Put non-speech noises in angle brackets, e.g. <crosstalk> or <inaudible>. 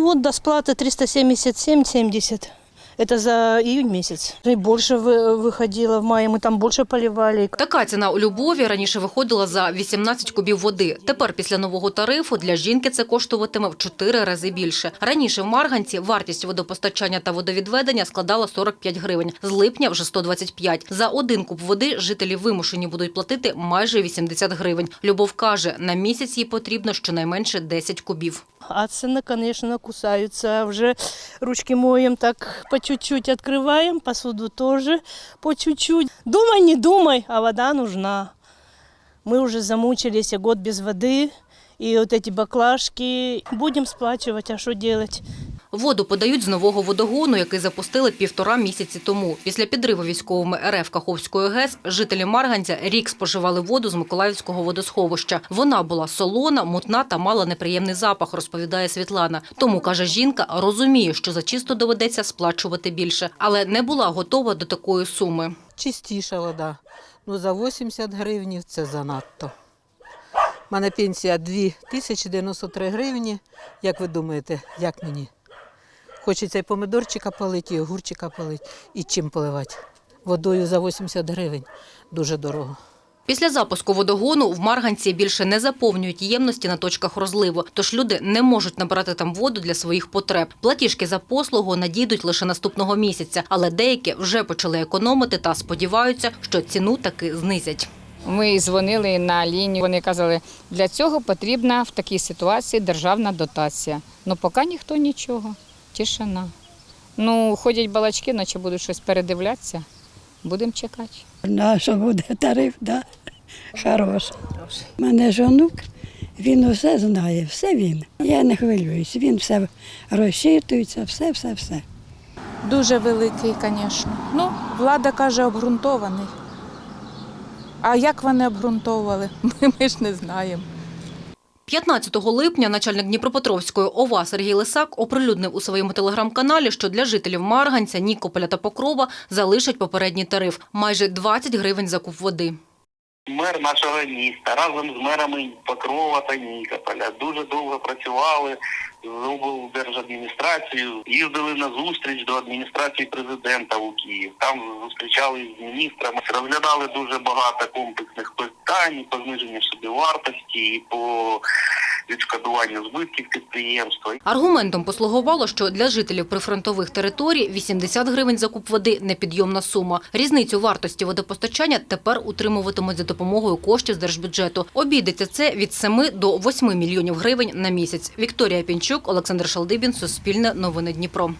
вот до сплаты 377,70. Это за июнь месяц. И больше вы- выходило в мае, мы там больше поливали. Така ціна у Любові раніше виходила за 18 кубів води. Тепер після нового тарифу для жінки це коштуватиме в 4 рази більше. Раніше в Марганці вартість водопостачання та водовідведення складала 45 гривень. З липня вже 125. За один куб води жителі вимушені будуть платити майже 80 гривень. Любов каже, на місяць їй потрібно щонайменше 10 кубів. А цены, конечно, кусаются. Уже ручки моем так по чуть-чуть открываем, посуду тоже по чуть-чуть. Думай, не думай, а вода нужна. Мы уже замучились, и год без воды, и вот эти баклажки. Будем сплачивать, а что делать? Воду подають з нового водогону, який запустили півтора місяці тому. Після підриву військовими РФ Каховської ГЕС жителі Марганця рік споживали воду з Миколаївського водосховища. Вона була солона, мутна та мала неприємний запах, розповідає Світлана. Тому, каже жінка, розуміє, що за чисто доведеться сплачувати більше, але не була готова до такої суми. чистіша вода. Ну, за 80 гривнів це занадто. У мене пенсія 2093 гривні. Як ви думаєте, як мені? Хочеться і помидорчика полити, і огурчика полити, і чим поливати. Водою за 80 гривень дуже дорого. Після запуску водогону в Марганці більше не заповнюють ємності на точках розливу, тож люди не можуть набирати там воду для своїх потреб. Платіжки за послугу надійдуть лише наступного місяця, але деякі вже почали економити та сподіваються, що ціну таки знизять. Ми дзвонили на лінію. Вони казали, для цього потрібна в такій ситуації державна дотація. Ну поки ніхто нічого. Тишина. Ну, ходять балачки, наче будуть щось передивлятися. Будемо чекати. Наш буде тариф, да? Хороший. У мене ж онук, він усе знає, все він. Я не хвилююсь, він все розчитується, все, все, все. Дуже великий, звісно. Ну, влада каже, обґрунтований. А як вони обґрунтовували, ми, <laughs> ми ж не знаємо. 15 липня начальник Дніпропетровської ОВА Сергій Лисак оприлюднив у своєму телеграм-каналі, що для жителів Марганця, Нікополя та Покрова залишать попередній тариф – майже 20 гривень за куб води. Мер нашого міста разом з мерами Покрова та Нікополя дуже довго працювали з облдержадміністрацією, їздили на зустріч до адміністрації президента у Київ. Там зустрічали з міністрами, розглядали дуже багато комплексних питань по зниженню собівартості, і по відшкодуванню збитків підприємства. Аргументом послугувало, що для жителів прифронтових територій 80 гривень за куб води – непідйомна сума. Різницю вартості водопостачання тепер утримуватимуть за допомогою коштів з держбюджету. Обійдеться це від 7 до 8 мільйонів гривень на місяць. Вікторія Пінчук, Олександр Шалдибін, Суспільне, Новини Дніпро.